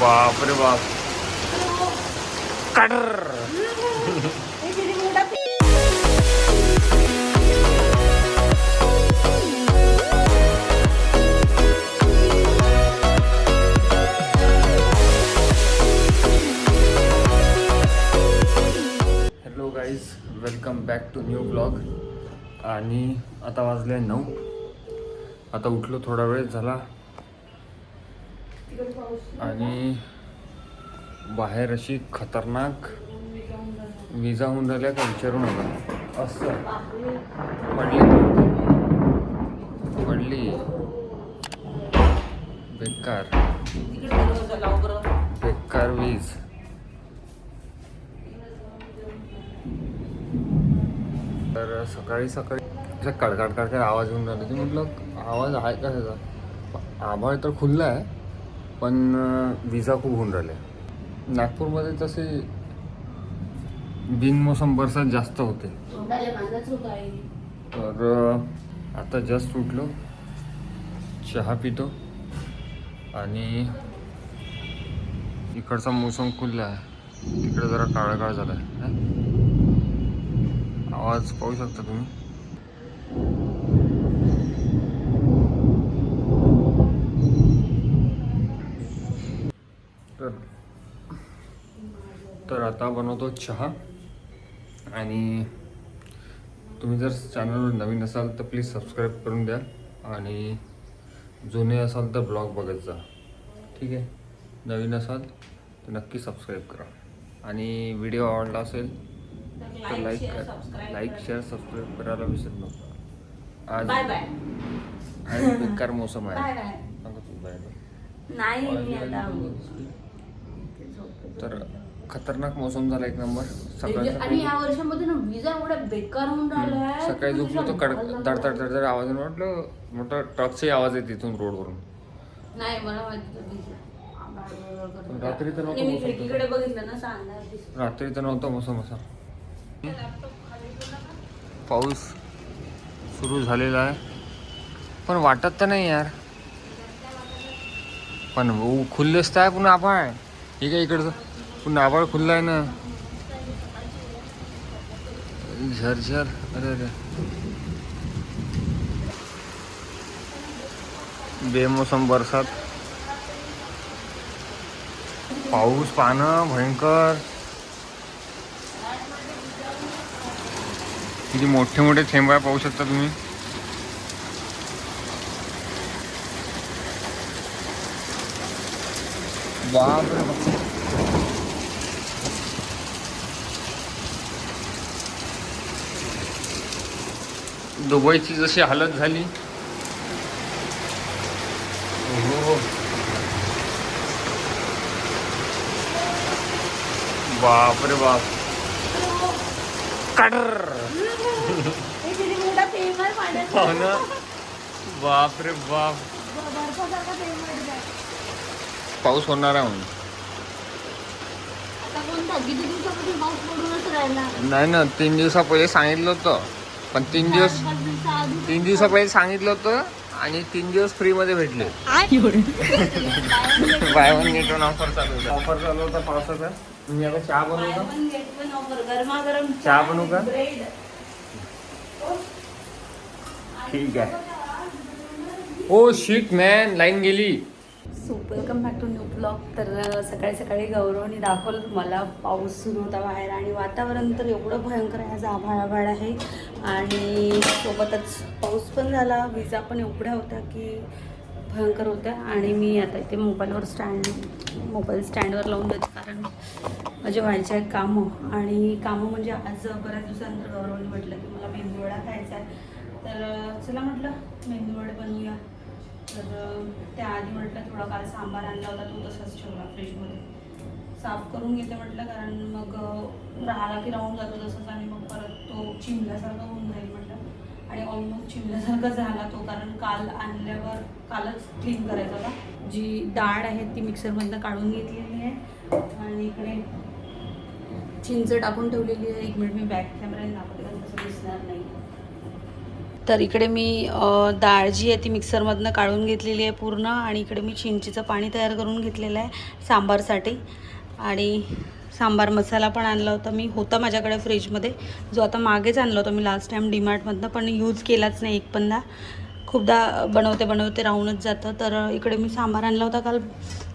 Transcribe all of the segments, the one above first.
बाप. रे बाप hello guys welcome back to new blog आणि आता वाजले नऊ. आता उठलो थोडा वेळ झाला आणि बाहेर अशी खतरनाक विजा होऊन राहिल्या का विचारू नका असं. पडली. पडली. बेकार. बेकार वीज. तर सकाळी सकाळी असं कडकड कडकड आवाज येऊन राहिला की म्हटलं आवाज आहे का त्याचा आभाळ तर खुल्ला आहे. पण विजा खूप होऊन राहिल्या नागपूरमध्ये तसे बिनमोसम बरसात जास्त होते. तर आता जस्ट उठलो. चहा पितो. आणि इकडचा मोसम खुलला आहे. तिकडे जरा काळा काळ झाला आहे आवाज पाहू शकता तुम्ही तर तर आता बनवतो चहा. आणि तुम्ही जर चॅनलवर नवीन असाल तर प्लीज सबस्क्राईब करून द्या. आणि जुने असाल तर ब्लॉग बघत जा. ठीक आहे? नवीन असाल तर नक्की सबस्क्राईब करा. आणि व्हिडिओ आवडला असेल तर लाईक लाईक शेअर सबस्क्राईब करायला विसरू नका. आज बाय बाय आणि बेकार मोसम आहे. बाय सांगा तू बाय बाय. नाही तर खतरनाक मोसम झाला एक नंबर. सकाळी आणि सकाळी या वर्षामध्ये ना विजा एवढ्या बेकार होऊन राहिल्या सकाळी झोपलो तो कड तड तड तड तड आवाज वाटलं. मोठा ट्रकचाही आवाज येते इथून रोडवरून. नाही मला माहिती. रात्री तर नव्हतं आणि बघितलं ना रात्री तर नव्हता मोसम असा. पाऊस सुरू झालेला आहे. पण वाटत तर नाही यार. पण खुल्लेच तर आहे पुन्हा आभाळ हे काय इकडचं? पुन्हा आभाळ खुलला आहे ना झरझर अरे अरे. बेमोसम बरसात. पाऊस पानं भयंकर. किती मोठे मोठे थेंब पाहू शकता तुम्ही. बापरे. बाप. दुबईची जशी हालत झाली. हो बापरे बाप. काढर हो ना. बाप रे बाप. पाऊस होणार आहे म्हणून. नाही ना तीन दिवसा पहिले सांगितलं होतं. पण तीन दिवस तीन दिवसा पहिले सांगितलं होतं आणि तीन दिवस फ्री मध्ये भेटले. Buy one get one offer चालू होता. ऑफर चालू होता पावसाचा. मी आता चहा बनवू का चहा बनवू का? ब्रेड ठीक आहे. ओ शिट मॅन लाईन गेली. So welcome back to new blog तर सकाळी सकाळी गौरवने दाखवलं तुम्हाला पाऊस सुरू होता बाहेर आणि वातावरण तर एवढं भयंकर आहे आज आभाळ आभाळ आहे. आणि सोबतच पाऊस पण झाला विजा पण एवढ्या होत्या की भयंकर होत्या. आणि मी आता इथे मोबाईलवर स्टँड मोबाईल स्टँडवर लावून देते कारण माझे व्हायचे आहेत कामं. आणि कामं म्हणजे आज बऱ्याच दिवसानंतर गौरवने म्हटलं की मला मेंदूवडा खायचा आहे. तर चला म्हटलं मेंदूवडे बनवूया. तर त्याआधी म्हटलं थोडा काल सांबार आणला होता तो तसाच ठेवला फ्रीजमध्ये. साफ करून घेते म्हटलं कारण मग अ, राहिला की राहून जातो तसंच आणि मग परत तो चिमल्यासारखा होऊन जाईल म्हटलं. आणि ऑलमोस्ट चिमल्यासारखा झाला तो कारण काल आणल्यावर कालच क्लीन करायचा होता. जी डाळ आहे ती मिक्सरमधनं काढून घेतलेली आहे. आणि इकडे चिंच टाकून ठेवलेली आहे. एक मिनिट मी बॅक कॅमेराने दाखवते तसं दिसणार नाही. तर इकडे मी डाळ जी आहे ती मिक्सरमधनं काढून घेतलेली आहे पूर्ण आणि इकडे मी चिंचीचं पाणी तयार करून घेतलेलं आहे सांबारसाठी. आणि सांबार मसाला पण आणला होता मी होता माझ्याकडे फ्रीजमध्ये. जो आता मागेच आणला होता मी लास्ट टाईम डीमार्टमधनं पण यूज केलाच नाही एक पणदा खूपदा बनवते बनवते राहूनच जातं. तर इकडे मी सांबार आणला होता काल.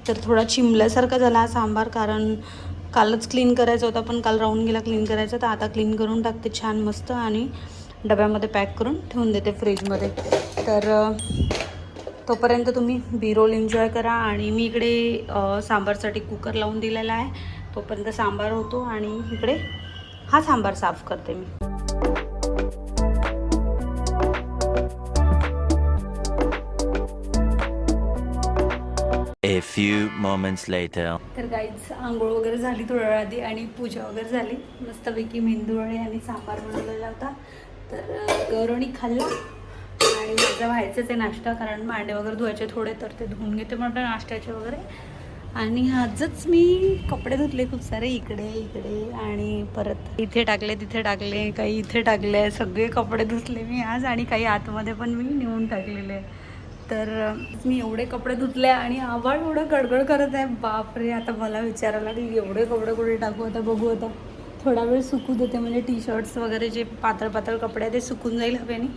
तर थोडा चिमल्यासारखा झाला हा सांबार कारण कालच क्लीन करायचा होता पण काल राहून गेला क्लीन करायचा. तर आता क्लीन करून टाकते छान मस्त. आणि डब्यामध्ये पॅक करून ठेवून देते फ्रीजमध्ये. तर तोपर्यंत तुम्ही बी रोल एन्जॉय करा आणि मी इकडे सांबारसाठी कुकर लावून दिलेला आहे. तोपर्यंत सांबार होतो आणि इकडे हा सांबार साफ करते मी. A few moments later. तर गाईच आंघोळ वगैरे झाली थोड्या वेळ आधी आणि पूजा वगैरे झाली. मस्तपैकी मेंदूवडे आणि सांबार बनवलेला होता. तर अं, गौरवणी खाल्ला. आणि माझं व्हायचंच आहे नाश्ता कारण मांडे वगैरे धुवायचे थोडे तर ते धुवून घेते म्हटलं नाश्त्याचे वगैरे. आणि आजच मी कपडे धुतले खूप सारे इकडे इकडे आणि परत इथे टाकले तिथे टाकले काही इथे टाकले सगळे कपडे धुतले मी आज आणि काही आतमध्ये पण मी नेऊन टाकलेले. आहे. तर मी एवढे कपडे धुतले आणि आवाज एवढं गडगड करत आहे. बापरे आता मला विचारायला की एवढे कपडे कुठे टाकू आता बघू आता. थोडा वेळ सुकू देते म्हणजे टी शर्ट्स वगैरे जे पातळ पातळ कपडे आहे ते सुकून जाईल हवेने.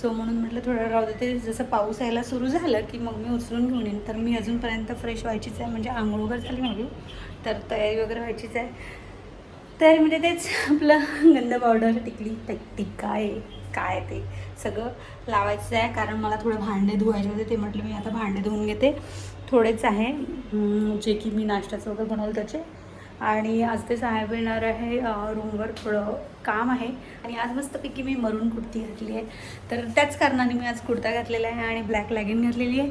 सो म्हणून म्हटलं थोडा राहू देते जसं पाऊस यायला सुरू झालं की मग मी उचलून घेऊन येईन. तर मी अजूनपर्यंत फ्रेश व्हायचीच आहे म्हणजे आंघोळ वगैरे झाली माझी तर तयारी वगैरे व्हायचीच आहे. तयारी म्हणजे तेच आपलं गंध पावडर टिकली टिक टिक्का आहे काय ते सगळं लावायचं आहे. कारण मला थोडे भांडे धुवायचे होते ते म्हटलं मी आता भांडे धुवून घेते. थोडेच आहे जे की मी नाश्त्याचं वगैरे बनवलं त्याचे. आणि आज ते साहेब येणार आहे रूमवर थोडं काम आहे. आणि आज मस्तपैकी मी मरून कुर्ती घातली आहे. तर त्याच कारणाने मी आज कुर्ता घातलेला आहे आणि ब्लॅक लॅगिन घातलेली आहे.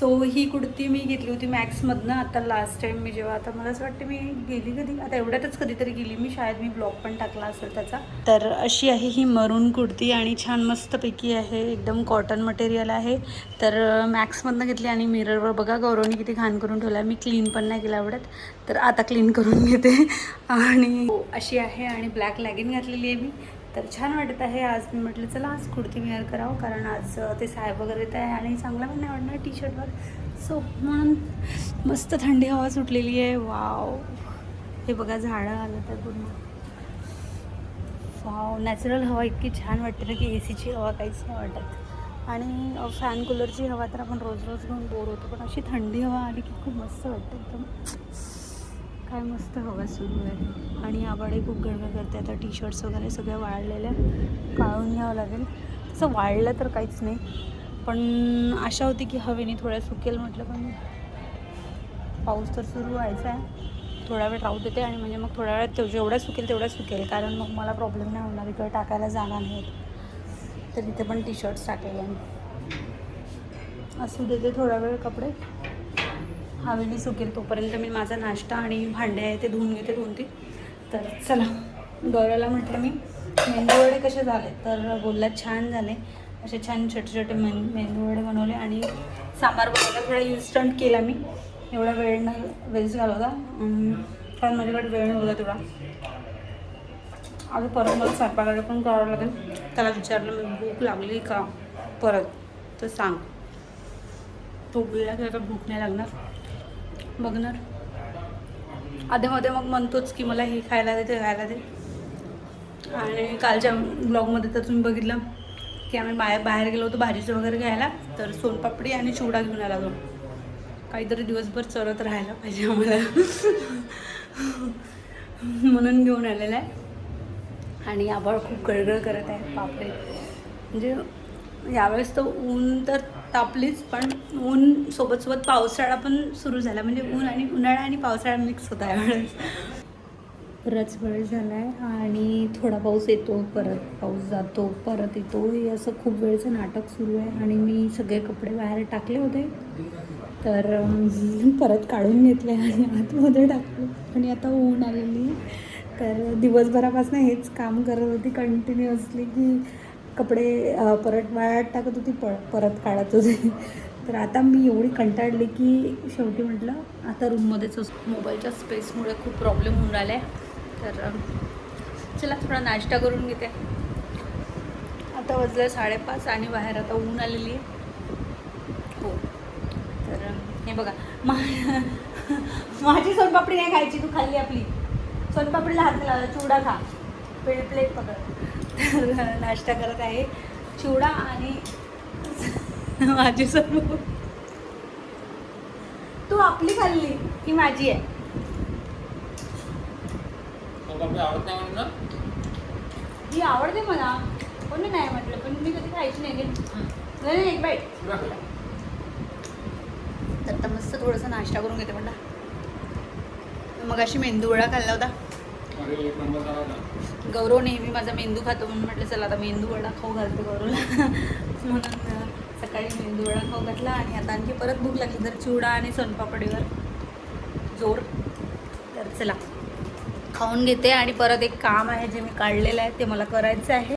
सो ही कुर्ती मी घेतली होती मॅक्समधनं आता लास्ट टाईम मी जेव्हा आता मला असं वाटतं मी गेली कधी? आता एवढ्यातच कधीतरी गेली. मी शाळेत मी ब्लॉग पण टाकला असेल त्याचा. तर अशी आहे ही मरून कुर्ती आणि छान मस्तपैकी आहे. एकदम कॉटन मटेरियल आहे. तर मॅक्समधनं घेतली आणि मिररवर बघा गौरवने किती घाण करून ठेवला मी क्लीन पण नाही केला एवढ्यात. तर आता क्लीन करून घेते. आणि अशी आहे आणि ब्लॅक लॅगिन घातली घातलेली आहे मी. तर छान वाटत आहे. आज मी म्हटलं चला आज कुर्ती वेअर करावं कारण आज ते साहेब वगैरे येत आहे आणि चांगला पण नाही वाटणार टी शर्टवर सो म्हणून मस्त थंडी हवा सुटलेली आहे. वाव हे बघा झाडं आलं तर पूर्ण. वाव नॅचरल हवा इतकी छान वाटते ना की ए सीची हवा काहीच नाही वाटत. आणि फॅन कूलरची हवा तर आपण रोज रोज घेऊन बोर होतो पण अशी थंडी हवा आली की खूप मस्त वाटतं एकदम. काय मस्त हवा सुरू आहे. आणि आबाडे खूप गडबड करते आता टी शर्ट्स वगैरे सगळ्या वाळलेल्या काढून घ्यावं लागेल. तसं वाळलं तर काहीच नाही. पण आशा होती की हवेने थोड्या सुकेल म्हटलं पण पाऊस तर सुरू व्हायचा आहे. थोडा वेळ राहू देते आणि म्हणजे मग थोड्या वेळात जेवढा जेवढ्या सुकेल तेवढ्या सुकेल. कारण मग मला प्रॉब्लेम नाही होणार इकडे टाकायला जाणार नाहीत तर तिथे पण टी शर्ट्स टाकेल असू देते थोडा वेळ कपडे हवेने सुकेल तोपर्यंत मी माझा नाश्ता आणि भांडे आहे ते धुवून घेते दोन तीन. तर चला गौराला म्हटलं मी मेंदू वडे कसे झाले? तर बोलला छान झाले. असे छान छोटे छोटे मेन मेंदूवडे बनवले आणि सांबार बनवला. थोडा इन्स्टंट केला मी. एवढा वेळ न वेस्ट घालवला होता कारण माझ्याकडे वेळ नव्हता तेवढा. आता परत मला स्वयंपाकाकडे पण करावं लागेल. त्याला विचारलं मी भूक लागली का? परत तर सांग. तो गेला की आता भूक नाही लागणार. बघणार. आधेमध्ये मग म्हणतोच की मला हे खायला दे ते खायला दे. आणि कालच्या ब्लॉगमध्ये तर तुम्ही बघितलं की आम्ही बाहेर बाहेर गेलो होतो भाजीचं वगैरे घ्यायला तर सोनपापडी आणि चिवडा घेऊन आला तो. काहीतरी दिवसभर चरत राहायला पाहिजे आम्हाला. म्हणून घेऊन आलेला आहे. आणि आभाळ खूप गळगळ करत आहे बापरे. म्हणजे यावेळेस तर ऊन तर तापलीच पण ऊन सोबत सोबत पावसाळा पण सुरू झाला. म्हणजे ऊन आणि उन्हाळा आणि पावसाळा मिक्स होता यावेळेस. बराच वेळ झाला आहे आणि थोडा पाऊस येतो परत पाऊस जातो परत येतो. हे असं खूप वेळचं नाटक सुरू आहे आणि मी सगळे कपडे बाहेर टाकले होते. तर परत काढून घेतले आणि आतमध्ये टाकले. आणि आता ऊन आलेली तर दिवसभरापासून हेच काम करत होती कंटिन्युअसली की कपडे परत वाळत टाकत होती प परत काढत होती. तर आता मी एवढी कंटाळली की शेवटी म्हटलं आता रूममध्येच असतो मोबाईलच्या स्पेसमुळे खूप प्रॉब्लेम होऊन राहिला आहे तर चला थोडा नाश्ता करून घेते. आता वाजलं साडेपाच आणि बाहेर आता ऊन आलेली आहे. हो. तर हे बघा मा माझी सोनपापडी नाही खायची तू खाल्ली आपली. सोनपापडीला हात लावा लावला खा. प्लेट प्लेट पकड. तर नाश्ता करत आहे. चिवडा आणि माझी सोनपापडी तू आपली खाल्ली की माझी आहे? ही आवडते मला. कोणी नाही म्हटलं. पण मी कधी खायची नाही नाही, नाही एक बाईट तर आता मस्त थोडंसं नाश्ता करून घेते म्हणला. मग अशी मेंदू वडा खाल्ला होता. गौरव नेहमी माझा मेंदू खातो म्हणून म्हटलं चला आता मेंदू वडा खाऊ घालते गौरवला. म्हणून सकाळी मेंदू वडा खाऊ घातला आणि आता आणखी परत भूक लागली तर चिवडा आणि सोनपापडीवर जोर. तर चला खाऊन घेते आणि परत एक काम आहे जे मी काढलेलं आहे ते मला करायचं आहे.